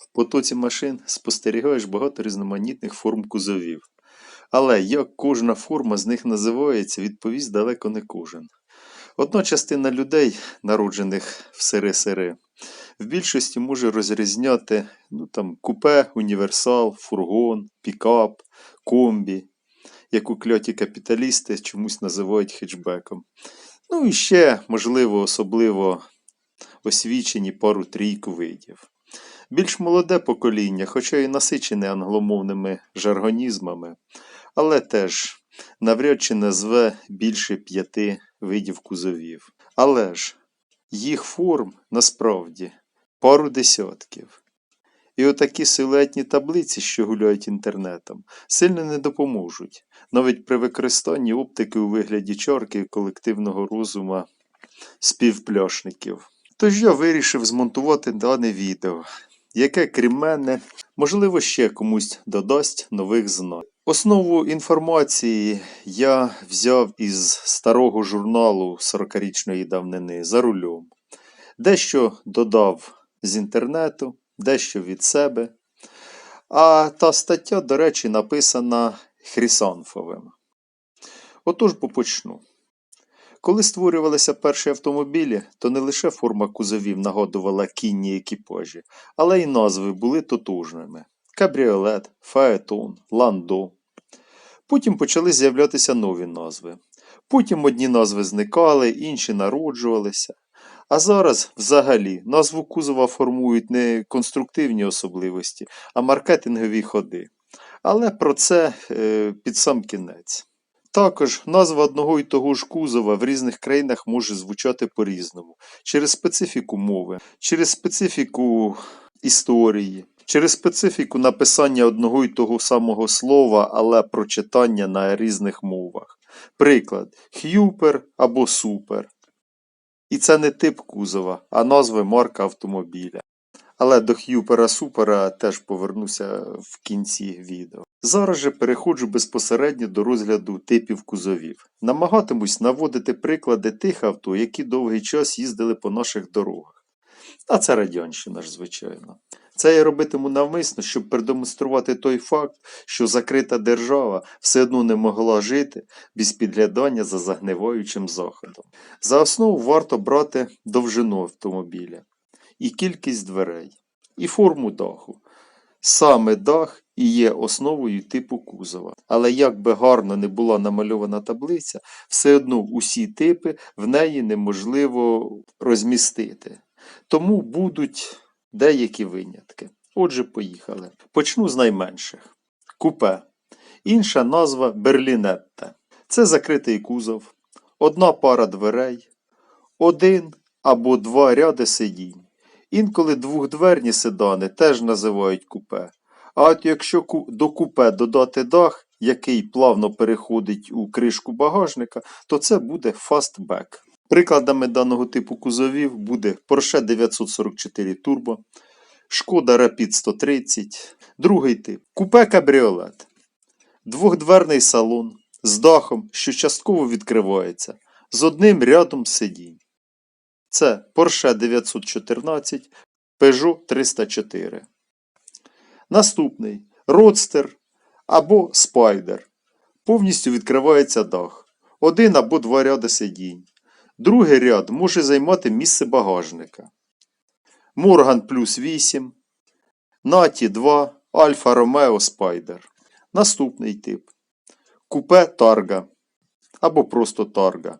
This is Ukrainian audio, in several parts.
В потоці машин спостерігаєш багато різноманітних форм кузовів. Але як кожна форма з них називається, відповість далеко не кожен. Одна частина людей, народжених в сири-сири, в більшості може розрізняти ну, там, купе, універсал, фургон, пікап, комбі, яку кляті капіталісти чомусь називають хетчбеком. Ну і ще, можливо, особливо освічені пару-трійку видів. Більш молоде покоління, хоча і насичене англомовними жаргонізмами, але теж навряд чи назве більше п'яти видів кузовів. Але ж їх форм насправді пару десятків. І отакі силуетні таблиці, що гуляють інтернетом, сильно не допоможуть, навіть при використанні оптики у вигляді чарки колективного розума співпляшників. Тож я вирішив змонтувати дане відео, яке, крім мене, можливо, ще комусь додасть нових знань. Основу інформації я взяв із старого журналу 40-річної давнини за рулем. Дещо додав з інтернету, дещо від себе. А та стаття, до речі, написана Хрісанфовим. Отож попочну. Коли створювалися перші автомобілі, то не лише форма кузовів нагадувала кінні екіпажі, але й назви були тотужними: кабріолет, фаетон, ландо. Потім почали з'являтися нові назви. Потім одні назви зникали, інші народжувалися. А зараз, взагалі, назву кузова формують не конструктивні особливості, а маркетингові ходи. Але про це е, під сам кінець. Також назва одного і того ж кузова в різних країнах може звучати по-різному через специфіку мови, через специфіку історії, через специфіку написання одного і того самого слова, але прочитання на різних мовах. Приклад х'юпер або супер. І це не тип кузова, а назви марка автомобіля. Але до х'юпера супера теж повернуся в кінці відео. Зараз же переходжу безпосередньо до розгляду типів кузовів. Намагатимусь наводити приклади тих авто, які довгий час їздили по наших дорогах. А це радянщина ж, звичайно. Це я робитиму навмисно, щоб продемонструвати той факт, що закрита держава все одно не могла жити без підглядання за загниваючим заходом. За основу варто брати довжину автомобіля і кількість дверей, і форму даху. Саме дах і є основою типу кузова. Але як би гарно не була намальована таблиця, все одно усі типи в неї неможливо розмістити. Тому будуть деякі винятки. Отже, поїхали. Почну з найменших. Купе. Інша назва берлінетте. Це закритий кузов, одна пара дверей, один або два ряди сидінь. Інколи двохдверні седани теж називають купе. А от якщо до купе додати дах, який плавно переходить у кришку багажника, то це буде фастбек. Прикладами даного типу кузовів буде Porsche 944 Turbo, Шкода Rapid 130, другий тип купе кабріолет, двохдверний салон з дахом, що частково відкривається, з одним рядом сидінь. Це Porsche 914, Peugeot 304. Наступний Roadster або Spider. Повністю відкривається дах. Один або два ряди сидінь. Другий ряд може займати місце багажника. Morgan плюс 8, Наті 2, Альфа Ромео Spider. Наступний тип. Купе Тарга або просто Тарга.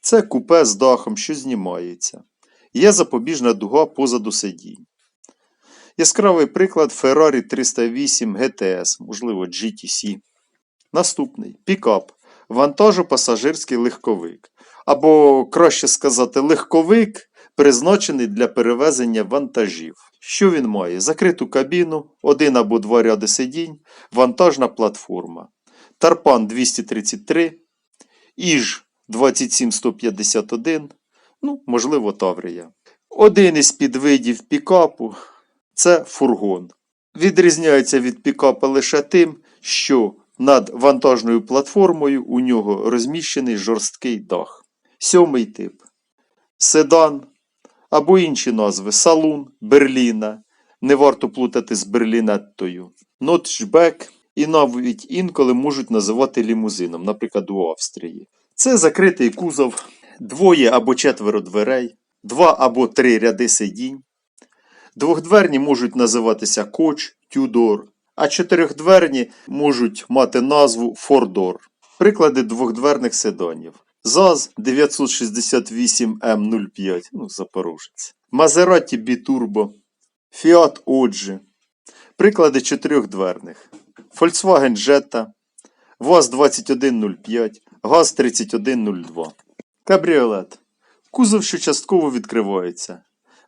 Це купе з дахом, що знімається. Є запобіжна дуга позаду сидінь. Яскравий приклад Ferrari 308 GTS, можливо GTC. Наступний пікап. Вантажопасажирський легковик. Або, краще сказати, легковик, призначений для перевезення вантажів. Що він має? Закриту кабіну, один або два ряди сидінь, вантажна платформа. Тарпан 233, Іж 27151, ну, можливо, Таврія. Один із підвидів пікапу це фургон. Відрізняється від пікапа лише тим, що над вантажною платформою у нього розміщений жорсткий дах. Сьомий тип седан або інші назви салун, берліна, Не варто плутати з берлінеттою. Нотчбек і навіть інколи можуть називати лімузином, наприклад, у Австрії. Це закритий кузов, двоє або четверо дверей, два або три ряди сидінь. Двохдверні можуть називатися коч, тюдор, а чотирьохдверні можуть мати назву фордор. Приклади двохдверних седанів. ЗАЗ 968М05, ну, Запорожець. Мазераті Бітурбо, Fiat Оджі. Приклади чотирьохдверних. Volkswagen Jetta, ВАЗ-2105, ГАЗ-3102. Кабріолет. Кузов, що частково відкривається.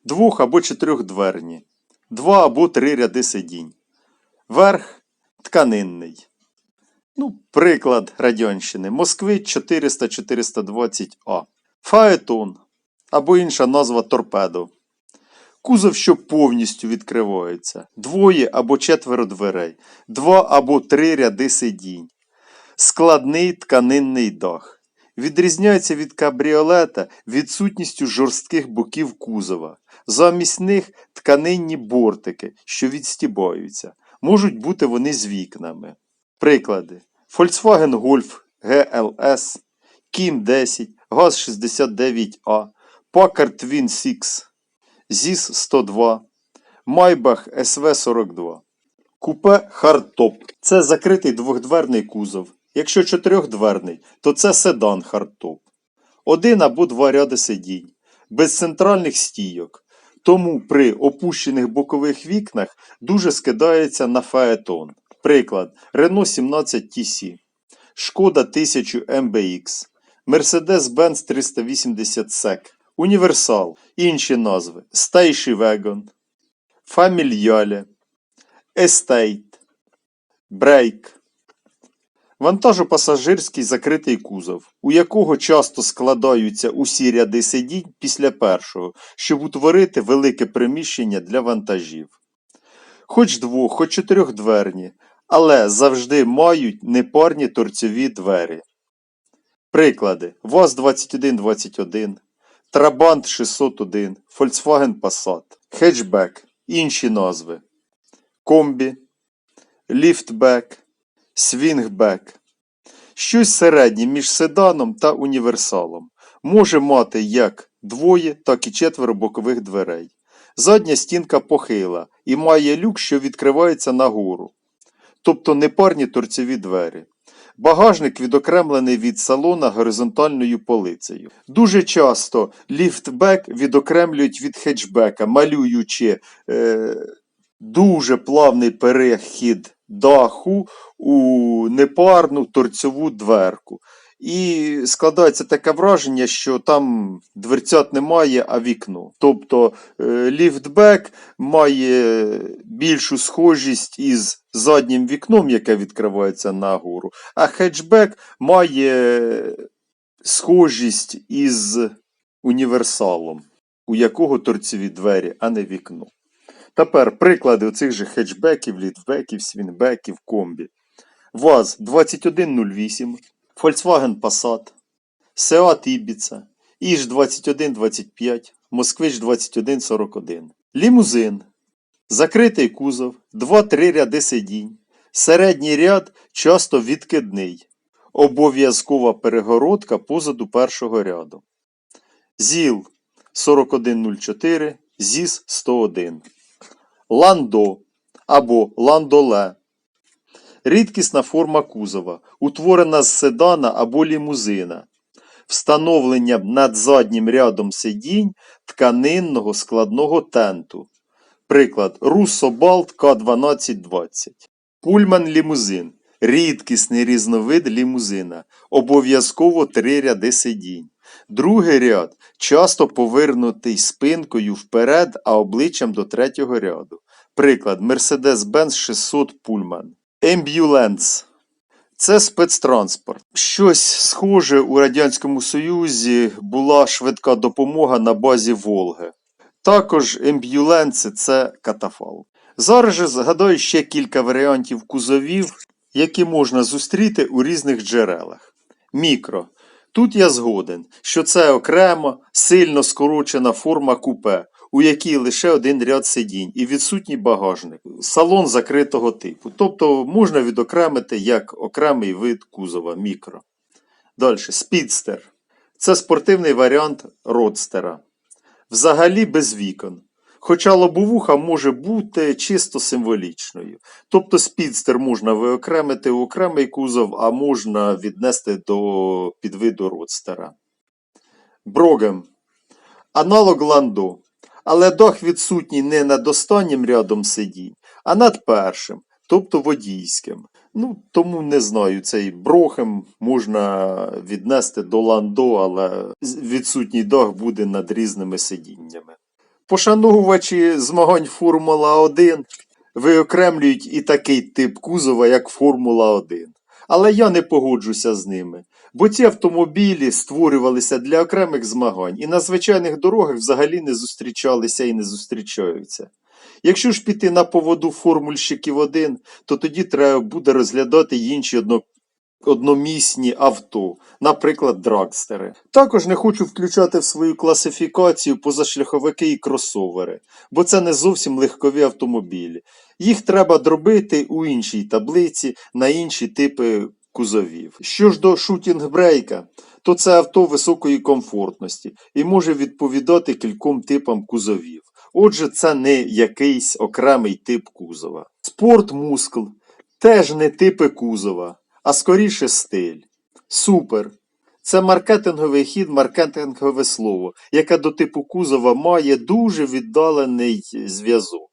Двох- або чотирьохдверні. Два або три ряди сидінь. Верх тканинний. Ну, приклад радянщини. Москвич 400-420А. Фаетон. Або інша назва торпедо. Кузов, що повністю відкривається. Двоє або четверо дверей. Два або три ряди сидінь. Складний тканинний дах. Відрізняється від кабріолета відсутністю жорстких боків кузова. Замість них тканинні бортики, що відстібаються. Можуть бути вони з вікнами. Приклади: Volkswagen Golf GLS, Kim 10, GAZ 69A, Packard Twin 6, ZIS 102, Maybach SV 42. Купе Hardtop. Це закритий двохдверний кузов. Якщо чотирьохдверний, то це седан Hardtop. Один або два ряди сидінь, без центральних стійок. Тому при опущених бокових вікнах дуже скидається на фаетон. Приклад Renault 17 TC, Шкода 1000 MBX, Mercedes-Benz 380 SEC, Універсал, інші назви Station Wagon, Familiale, Estate, Break. Вантажопасажирський закритий кузов, у якого часто складаються усі ряди сидінь після першого, щоб утворити велике приміщення для вантажів. Хоч двох, хоч чотирьохдверні, але завжди мають непарні торцьові двері. Приклади: ВАЗ-2121, Трабант 601, Volkswagen Passat, хетчбек, інші назви, комбі, ліфтбек, свінгбек. Щось середнє між седаном та універсалом. Може мати як двоє, так і четверо бокових дверей. Задня стінка похила і має люк, що відкривається нагору. Тобто непарні торцеві двері. Багажник відокремлений від салона горизонтальною полицею. Дуже часто ліфтбек відокремлюють від хетчбека, малюючи е, дуже плавний перехід даху у непарну торцьову дверку. І складається таке враження, що там дверцят немає, а вікно. Тобто е, ліфтбек має більшу схожість із заднім вікном, яке відкривається нагору, а хетчбек має схожість із універсалом, у якого торцеві двері, а не вікно. Тепер приклади оцих же хетчбеків, літбеків, свінбеків, комбі. ВАЗ 2108, Volkswagen Passat, Seat Ibiza, Іж 2125, Москвич 2141. Лімузин. Закритий кузов, 2-3 ряди сидінь. Середній ряд часто відкидний. Обов'язкова перегородка позаду першого ряду. ЗІЛ 4104, ЗІС 101. Ландо або ландоле. Рідкісна форма кузова, утворена з седана або лімузина. Встановлення над заднім рядом сидінь тканинного складного тенту. Приклад Руссобалт К1220. Пульман лімузин. Рідкісний різновид лімузина. Обов'язково три ряди сидінь. Другий ряд часто повернутий спинкою вперед, а обличчям до третього ряду. Приклад Mercedes-Benz 600 Pullman. Ембюленс. Це спецтранспорт. Щось схоже у Радянському Союзі була швидка допомога на базі Волги. Також ембюленси це катафалк. Зараз же згадаю ще кілька варіантів кузовів, які можна зустріти у різних джерелах. Мікро. Тут я згоден, що це окремо, сильно скорочена форма купе, у якій лише один ряд сидінь і відсутній багажник, салон закритого типу. Тобто можна відокремити як окремий вид кузова мікро. Далі, спідстер. Це спортивний варіант родстера. Взагалі без вікон. Хоча лобовуха може бути чисто символічною. Тобто спідстер можна виокремити окремий кузов, а можна віднести до підвиду родстера. Брогем. Аналог ландо. Але дах відсутній не над останнім рядом сидінь, а над першим, тобто водійським. Ну, тому не знаю, цей брохем можна віднести до ландо, але відсутній дах буде над різними сидіннями. Пошановувачі змагань Формула 1 виокремлюють і такий тип кузова, як Формула 1. Але я не погоджуся з ними, бо ці автомобілі створювалися для окремих змагань і на звичайних дорогах взагалі не зустрічалися і не зустрічаються. Якщо ж піти на поводу формульщиків 1, то тоді треба буде розглядати інші одно... одномісні авто, наприклад, драгстери. Також не хочу включати в свою класифікацію позашляховики і кросовери, бо це не зовсім легкові автомобілі. Їх треба дробити у іншій таблиці на інші типи кузовів. Що ж до шутінг-брейка, то це авто високої комфортності і може відповідати кільком типам кузовів. Отже, це не якийсь окремий тип кузова. Спорт мускл теж не типи кузова, а скоріше стиль. Супер. Це маркетинговий хід, маркетингове слово, яке до типу кузова має дуже віддалений зв'язок.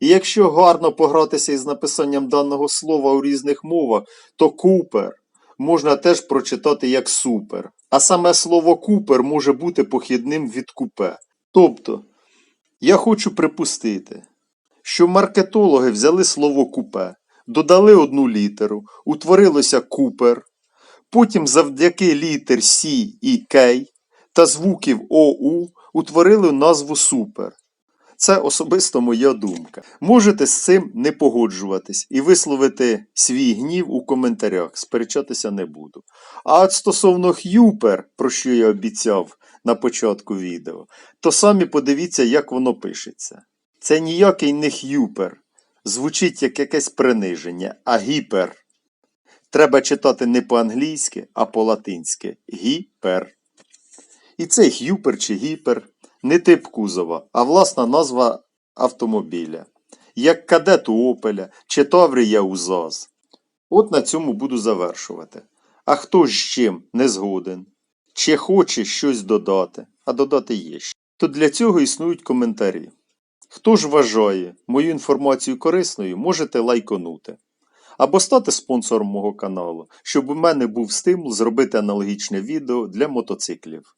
І якщо гарно погратися із написанням даного слова у різних мовах, то купер можна теж прочитати як супер. А саме слово купер може бути похідним від купе. Тобто, я хочу припустити, що маркетологи взяли слово купе, додали одну літеру, утворилося купер, потім завдяки літер С і К та звуків ОУ утворили назву супер. Це особисто моя думка. Можете з цим не погоджуватись і висловити свій гнів у коментарях, сперечатися не буду. А от стосовно х'юпер, про що я обіцяв на початку відео, то самі подивіться, як воно пишеться. Це ніякий не х'юпер. Звучить як якесь приниження, а гіпер. Треба читати не по-англійськи, а по-латинськи. Гіпер. І цей х'юпер чи гіпер не тип кузова, а власна назва автомобіля. Як кадет у Опеля чи Таврія у ЗАЗ. От на цьому буду завершувати. А хто з чим не згоден? Чи хоче щось додати, а додати є ще. То для цього існують коментарі. Хто ж вважає мою інформацію корисною, можете лайконути. Або стати спонсором мого каналу, щоб у мене був стимул зробити аналогічне відео для мотоциклів.